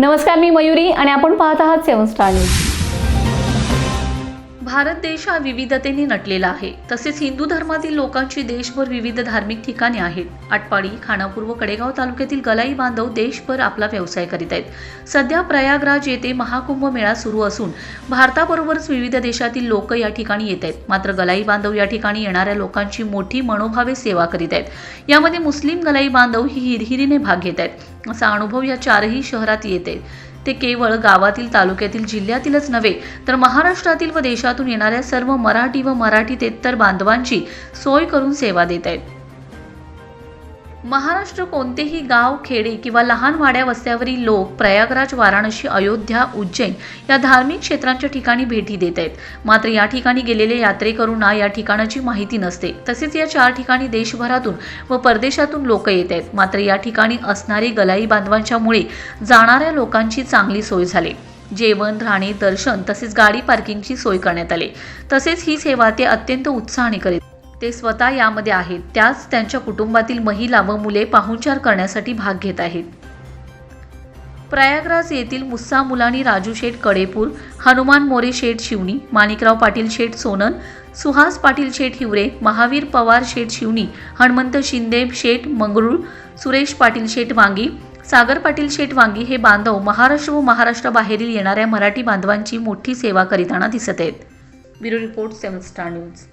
नमस्कार मी मयुरी आणि आपण पाहत आहात सेवन स्टार न्यूज. भारत देश हा विविधतेने नटलेला आहे. तसेच हिंदू धर्मातील लोकांची देशभर विविध धार्मिक ठिकाणे आहेत. आटपाडी खानापूर व कडेगाव तालुक्यातील गलाई बांधव देशभर आपला व्यवसाय करीत आहेत. सध्या प्रयागराज येथे महाकुंभ मेळा सुरू असून भारताबरोबरच विविध देशातील लोक या ठिकाणी येत आहेत. मात्र गलाई बांधव या ठिकाणी येणाऱ्या लोकांची मोठी मनोभावे सेवा करीत आहेत. यामध्ये मुस्लिम गलाई बांधव ही हिरहिरीने भाग घेत आहेत. असा अनुभव या चारही शहरात येते. ते केवळ गावातील तालुक्यातील जिल्ह्यातीलच नव्हे तर महाराष्ट्रातील व देशातून येणाऱ्या सर्व मराठी व मराठीतेतर बांधवांची सोय करून सेवा देत आहेत. महाराष्ट्र कोणतेही गाव खेडे किंवा लहान वाड्या वस्त्यावरील लोक प्रयागराज वाराणसी अयोध्या उज्जैन या धार्मिक क्षेत्रांच्या ठिकाणी भेटी देत आहेत. मात्र या ठिकाणी गेलेले यात्रेकरूंना या ठिकाणाची माहिती नसते. तसेच या चार ठिकाणी देशभरातून व परदेशातून लोक येत आहेत. मात्र या ठिकाणी असणारी गलाई बांधवांच्यामुळे जाणाऱ्या लोकांची चांगली सोय झाली. जेवण राहणे दर्शन तसेच गाडी पार्किंगची सोय करण्यात आली. तसेच ही सेवा ते अत्यंत उत्साहाने करीत ते स्वतः यामध्ये आहेत. त्याच त्यांच्या कुटुंबातील महिला व मुले पाहुणचार करण्यासाठी भाग घेत आहेत. प्रयागराज येथील मुस्सा मुलानी राजू शेठ कडेपूर हनुमान मोरे शेठ शिवणी माणिकराव पाटील शेठ सोनन सुहास पाटील शेठ हिवरे महावीर पवार शेठ शिवणी हनुमंत शिंदे शेठ मंगरूळ सुरेश पाटील शेठ वांगी सागर पाटील शेठ वांगी हे बांधव महाराष्ट्र व महाराष्ट्राबाहेरील येणाऱ्या मराठी बांधवांची मोठी सेवा करीताना दिसत आहेत. Bureau report seven star news.